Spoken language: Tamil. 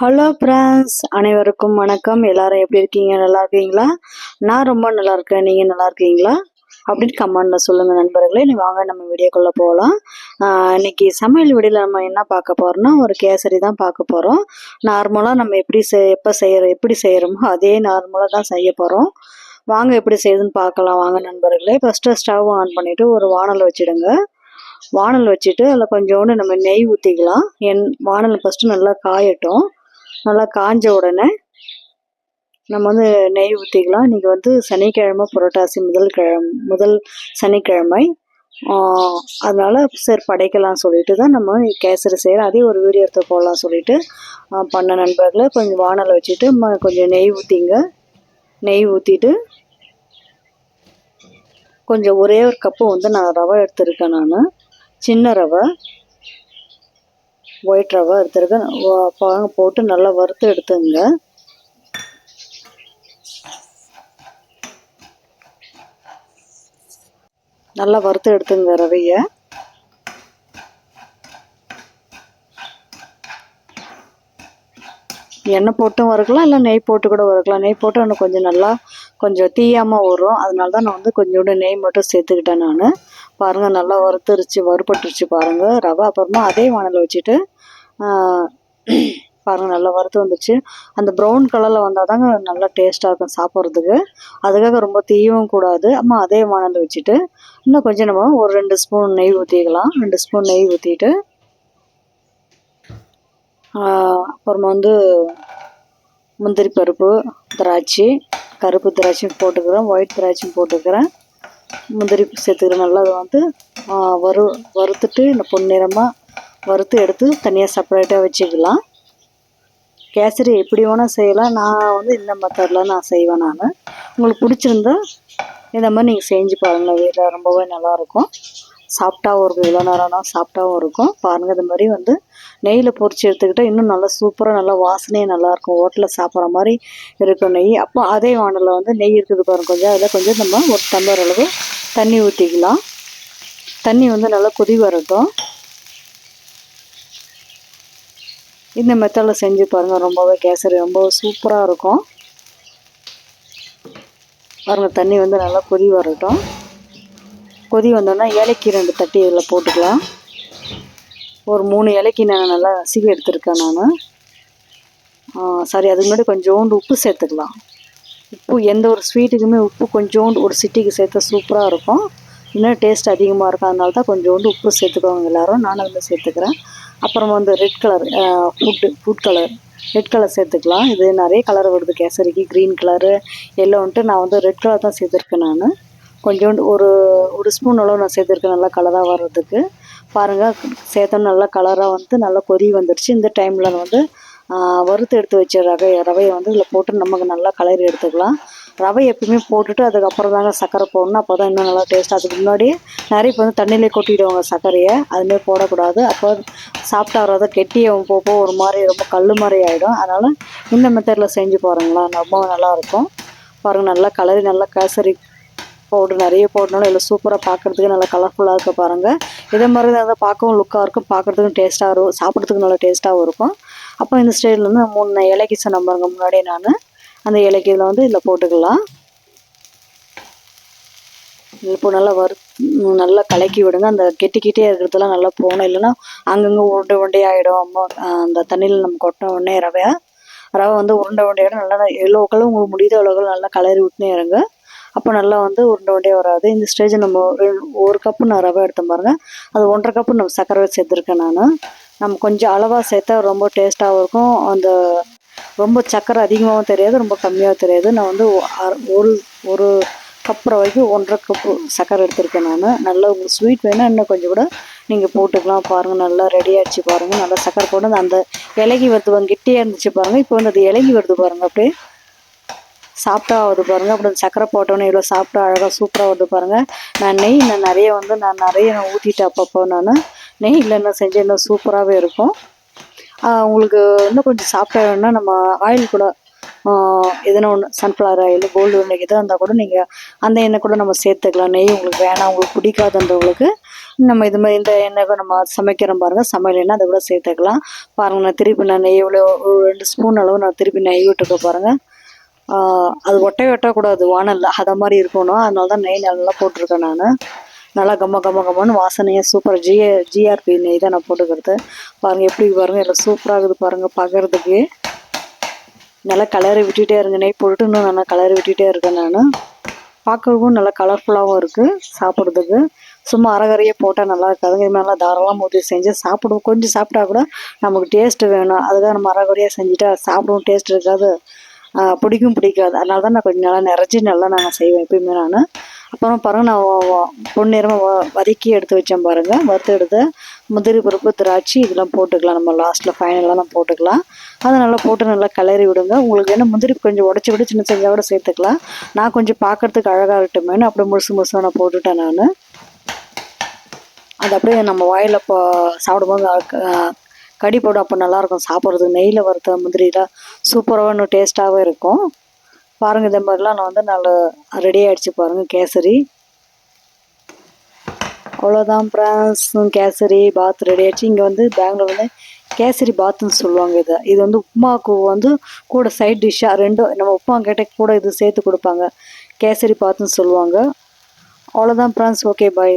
ஹலோ ஃப்ரெண்ட்ஸ் அனைவருக்கும் வணக்கம். எல்லாரும் எப்படி இருக்கீங்க? நல்லா இருக்கீங்களா? நான் ரொம்ப நல்லா இருக்கேன். நீங்கள் நல்லா இருக்கீங்களா? அப்படின்னு கமெண்ட்ல சொல்லுங்கள் நண்பர்களே. நீ வாங்க நம்ம வீடியோக்குள்ளே போகலாம் இன்னைக்கு சமையல் வீடியோவில் நம்ம என்ன பார்க்க போகிறோம்னா ஒரு கேசரி தான் பார்க்க போகிறோம் நார்மலாக நம்ம எப்படி செய் எப்போ செய்கிற எப்படி செய்கிறோமோ அதே நார்மலாக தான் செய்ய போகிறோம் வாங்க எப்படி செய்யுதுன்னு பார்க்கலாம். வாங்க நண்பர்களே. ஃபஸ்ட்டு ஸ்டவ் ஆன் பண்ணிவிட்டு ஒரு வானல் வச்சிடுங்க. வானல் வச்சுட்டு அதில் கொஞ்சோண்டு நம்ம நெய் ஊற்றிக்கலாம் என் வானல் ஃபஸ்ட்டு நல்லா காயட்டும். நல்லா காஞ்ச உடனே நம்ம வந்து நெய் ஊற்றிக்கலாம் இன்றைக்கி வந்து சனிக்கிழமை புரட்டாசி முதல் கிழமை முதல் சனிக்கிழமை. அதனால் சரி படைக்கலாம் சொல்லிட்டு தான் நம்ம கேசரி செய்கிறோம் அதே ஒரு வீடியோ எடுத்து போடலாம் சொல்லிட்டு பண்ண நண்பர்களை கொஞ்சம் வானலை வச்சுட்டு ம- கொஞ்சம் நெய் ஊற்றிங்க நெய் ஊற்றிட்டு கொஞ்சம் ஒரே ஒரு கப்பு வந்து நான் ரவை எடுத்திருக்கேன் நான். சின்ன ரவை. ஒயிட் ரவை எடுத்திருக்கேன் பாங்க போட்டு நல்லா வறுத்து எடுத்துங்க. நல்லா வறுத்து எடுத்துங்க ரவையை. எண்ணெய் போட்டும் வறுக்கலாம் இல்லை நெய் போட்டு கூட வறுக்கலாம். நெய் போட்டு இன்னும் கொஞ்சம் நல்லா கொஞ்சம் தீயாமல் வரும். அதனால தான் நான் வந்து கொஞ்சோண்டு நெய் மட்டும் சேர்த்துக்கிட்டேன் நான். பாருங்கள் நல்லா வறுத்துருச்சு வறுபட்டுருச்சு பாருங்கள் ரவை அப்புறமா அதே வானல் வச்சுட்டு பாருங்கள் நல்லா வறுத்து வந்துச்சு. அந்த ப்ரௌன் கலரில் வந்தால் தாங்க நல்லா டேஸ்ட்டாக இருக்கும் சாப்பிட்றதுக்கு. அதுக்காக ரொம்ப தீயவும் கூடாது. அம்மா அதே மணல் வச்சுட்டு இன்னும் கொஞ்சம் நம்ம ஒரு ரெண்டு ஸ்பூன் நெய் ஊற்றிக்கலாம் ரெண்டு ஸ்பூன் நெய் ஊற்றிட்டு அப்புறமா வந்து முந்திரி பருப்பு திராட்சை கருப்பு திராட்சையும் போட்டுக்கிறேன். ஒயிட் திராட்சையும் போட்டுக்கிறேன். முந்திரி சேர்த்துக்கிறேன் நல்லா அதை வந்து வறு வறுத்துட்டு இந்த பொன்னிறமாக வறுத்து எடுத்து தனியாக செப்பரேட்டாக வச்சுக்கலாம். கேசரி எப்படி வேணால் செய்யலாம். நான் வந்து இந்த மெத்தடில் நான் செய்வேன் நான். உங்களுக்கு பிடிச்சிருந்தா இந்த மாதிரி நீங்கள் செஞ்சு பாருங்கள் வீட்டில் ரொம்பவே நல்லாயிருக்கும். சாஃப்டாகவும் இருக்கும். இவ்வளோ நேரம்னா சாஃப்டாகவும் இருக்கும். பாருங்கள் இது மாதிரி வந்து நெய்யில் பொரிச்சு எடுத்துக்கிட்டால் இன்னும் நல்லா சூப்பராக நல்லா வாசனையே நல்லாயிருக்கும். ஹோட்டலில் சாப்பிட்ற மாதிரி இருக்கும் நெய். அப்போ அதே வானலில் வந்து நெய் இருக்குது பாருங்க கொஞ்சம். அதில் கொஞ்சம் நம்ம ஒரு டம்ளர் அளவு தண்ணி ஊற்றிக்கலாம் தண்ணி வந்து நல்லா கொதி வரட்டும். இந்த மெத்தடில் செஞ்சு பாருங்கள் ரொம்பவே கேசரி ரொம்ப சூப்பராக இருக்கும். பாருங்கள் தண்ணி வந்து நல்லா கொதி வரட்டும். கொதி வந்தோன்னா ஏலக்கி ரெண்டு தட்டி இதில் போட்டுக்கலாம். ஒரு மூணு இலைக்கு நான் நல்லா நசுக்கி எடுத்துருக்கேன் நான். சரி அதுக்கு முன்னாடி கொஞ்சோண்டு உப்பு சேர்த்துக்கலாம். உப்பு எந்த ஒரு ஸ்வீட்டுக்குமே உப்பு கொஞ்சோண்டு ஒரு சிட்டிக்கு சேர்த்தா சூப்பராக இருக்கும். இன்னும் டேஸ்ட் அதிகமாக இருக்கும் அதனால தான் கொஞ்சோண்டு உப்பு சேர்த்துக்கோங்க எல்லோரும். நானும் வந்து சேர்த்துக்கிறேன். அப்புறம் வந்து red colour food food colour red colour சேர்த்துக்கலாம். இது நிறைய கலர் வருது. கேசரிக்கு க்ரீன் கலரு எல்லோன்ட்டு நான் வந்து ரெட் கலர் தான் சேர்த்துருக்கேன் நான். கொஞ்சோண்டு ஒரு ஒரு ஸ்பூன் அளவு நான் சேர்த்துருக்கேன். நல்லா கலராக வர்றதுக்கு. பாருங்கள் சேர்த்தோம் நல்லா கலராக வந்து நல்லா கொதி வந்துடுச்சு இந்த டைமில் வந்து வறுத்து எடுத்து வச்ச ரவை ரவையை வந்து இதில் போட்டு நமக்கு நல்லா கலரி எடுத்துக்கலாம். ரவை எப்பயுமே போட்டுட்டு அதுக்கப்புறம் தாங்க சர்க்கரை போடணும். அப்போ தான் இன்னும் நல்லா டேஸ்ட் அதுக்கு முன்னாடி நிறைய இப்போ வந்து தண்ணியிலே கொட்டிடுவாங்க சர்க்கரையை. அதுமாரி போடக்கூடாது. அப்போ சாப்பிட்டா வராத கெட்டியும் போக ஒரு மாதிரி ரொம்ப கல் மாதிரி ஆகிடும் அதனால் இந்த மெத்தடில் செஞ்சு பாருங்களா ரொம்ப நல்லாயிருக்கும் பாருங்கள் நல்லா கலரி நல்லா கேசரி பவுடர் நிறைய போடணும் இல்லை சூப்பராக பார்க்குறதுக்கு நல்லா கலர்ஃபுல்லாக இருக்க பாருங்கள் இதே மாதிரி தான் பார்க்கவும் லுக்காக இருக்கும். பார்க்குறதுக்கும் டேஸ்ட்டாக இருக்கும் சாப்பிட்றதுக்கு நல்லா டேஸ்ட்டாகவும் இருக்கும். அப்போ இந்த ஸ்டைலில் வந்து மூணு இலைக்கு சொன்ன பாருங்க முன்னாடியே நான். அந்த இலைக்கு இதில் வந்து இதில் போட்டுக்கலாம். இப்போ நல்லா வறு நல்லா கலக்கி விடுங்க. அந்த கெட்டிக்கிட்டே இருக்கிறதெல்லாம் நல்லா போகணும். இல்லைன்னா அங்கங்கே உருண்டை உருண்டையாகிடும் அம்மா அந்த தண்ணியில் நம்ம கொட்டின உடனே ரவை ரவை வந்து உருண்டை உருண்டையாகிடும் நல்லா எவ்வளோ கலவு உங்களுக்கு முடியுதோ அளவுகள் நல்லா கலரி விட்டுனே இருங்க. அப்போ நல்லா வந்து உருண்டை உருண்டையாக வராது. இந்த ஸ்டேஜ் நம்ம ஒரு- ஒரு கப்பு நான் ரவை எடுத்தேன் பாருங்கள் அது ஒன்றரை கப்பு நம்ம சர்க்கரை சேர்த்துருக்கேன் நான். நம்ம கொஞ்சம் அளவாக சேர்த்தா ரொம்ப டேஸ்ட்டாகவும் இருக்கும். அந்த ரொம்ப சக்கரை அதிகமாகவும் தெரியாது ரொம்ப கம்மியாகவும் தெரியாது. நான் வந்து ஒரு ஒரு கப் ரவைக்கு ஒன்றரை கப்பு சக்கரை எடுத்திருக்கேன் நான். நல்லா உங்களுக்கு ஸ்வீட் வேணால் இன்னும் கொஞ்சம் கூட நீங்கள் போட்டுக்கலாம். பாருங்கள் நல்லா ரெடி ஆயிடுச்சு பாருங்கள் நல்லா சக்கரை போட்டு அந்த இலகி வருது பாருங்க கெட்டியாக இருந்துச்சு பாருங்கள் இப்போ வந்து அது இலகி வருது பாருங்கள் அப்படியே. சாப்பிட்டா வருது பாருங்கள் அப்புறம் சக்கரை போட்டோன்னே இவ்வளோ சாப்பிட்டா அழகாக சூப்பராக வருது பாருங்கள் நான் நெய் நான் நிறைய வந்து நான் நிறைய நான் ஊற்றிட்டேன் அப்பப்போ நான். நெய் இல்லைன்னா செஞ்சு இன்னும் சூப்பராகவே இருக்கும். உங்களுக்கு இன்னும் கொஞ்சம் சாப்பிட வேணும்னா நம்ம ஆயில் கூட எதனா ஒன்று சன்ஃப்ளவர் ஆயில் கோல்டு ஒன்று எதாக இருந்தால் கூட நீங்கள் அந்த எண்ணெய் கூட நம்ம சேர்த்துக்கலாம். நெய் உங்களுக்கு வேணாம் உங்களுக்கு பிடிக்காதுன்றவங்களுக்கு நம்ம இது மாதிரி இந்த எண்ணெய் நம்ம சமைக்கிறோம் பாருங்கள் சமையல் எண்ணெய் அதை கூட சேர்த்துக்கலாம். பாருங்கள் நான் திருப்பி நான் நெய் இவ்வளோ ரெண்டு ஸ்பூன் அளவு நான் திருப்பி நெய் விட்டுக்க பாருங்கள் அது ஒட்டை ஒட்டக்கூடாது வானல்ல அதை மாதிரி இருக்கணும். அதனால தான் நெய் நல்லா போட்டிருக்கேன் நான். நல்லா கம்ம கம்ம கம்மன்னு வாசனையாக சூப்பர் ஜிஏ ஜிஆர்பி நெய் தான் நான் போட்டுக்கிறது. பாருங்கள் எப்படி பாருங்கள் எல்லாம் சூப்பராக இருக்குது பாருங்கள் பார்க்குறதுக்கு நல்லா கலரி விட்டுகிட்டே இருங்க நெய் போட்டுட்டு இன்னும் நல்லா கலரி விட்டுட்டே இருக்கேன் நான். பார்க்கறதுக்கும் நல்லா கலர்ஃபுல்லாகவும் இருக்குது சாப்பிட்றதுக்கு. சும்மா அரைகரையே போட்டால் நல்லா இருக்காதுங்க இது மாதிரிலாம் தாராளமாக ஊற்றி செஞ்சு சாப்பிடுவோம். கொஞ்சம் சாப்பிட்டா கூட நமக்கு டேஸ்ட்டு வேணும். அதுதான் நம்ம அரைகுறையாக செஞ்சுட்டா சாப்பிடுவோம் டேஸ்ட் இருக்காது. பிடிக்கும் பிடிக்காது. அதனால தான் நான் கொஞ்சம் நல்லா நிறைஞ்சி நல்லா நான் செய்வேன் எப்பயுமே நான். அப்புறம் பாருங்கள் நான் வ- வ- பொன்னிறமாக வதக்கி எடுத்து வச்சேன் பாருங்கள் வறுத்து எடுத்து முந்திரி பருப்பு திராட்சை இதெல்லாம் போட்டுக்கலாம். நம்ம லாஸ்ட்டில் ஃபைனலாக நம்ம போட்டுக்கலாம். அதை நல்லா போட்டு நல்லா கிளறி விடுங்க. உங்களுக்கு என்ன முந்திரி கொஞ்சம் உடச்சி விட சின்ன சின்னதாக கூட சேர்த்துக்கலாம். நான் கொஞ்சம் பார்க்கறதுக்கு அழகாக இருக்கட்டுமேனு அப்படியே முழுசு முழுசாக நான் போட்டுட்டேன் நான். அது அப்படியே நம்ம வாயில் இப்போ சாப்பிடும்போது கடி போடும் அப்போ நல்லாயிருக்கும் சாப்பிட்றதுக்கு நெய்யில் வறுத்த முந்திரிலாம் சூப்பராக இன்னும் டேஸ்ட்டாகவே இருக்கும். பாருங்கள் இதே மாதிரிலாம் நான் வந்து நல்லா ரெடி ஆகிடுச்சு பாருங்கள் கேசரி. அவ்வளோதான் ஃப்ரான்ஸ் கேசரி பாத் ரெடி ஆகிடுச்சு இங்கே வந்து பெங்களூர் வந்து கேசரி பாத்துன்னு சொல்லுவாங்க இதை. இது வந்து உப்புமாவுக்கு வந்து கூட சைட் டிஷ்ஷாக ரெண்டும் நம்ம உப்புமா கேட்ட கூட இது சேர்த்து கொடுப்பாங்க. கேசரி பாத்துன்னு சொல்லுவாங்க. அவ்வளோதான் ஃப்ரான்ஸ் ஓகே பாய்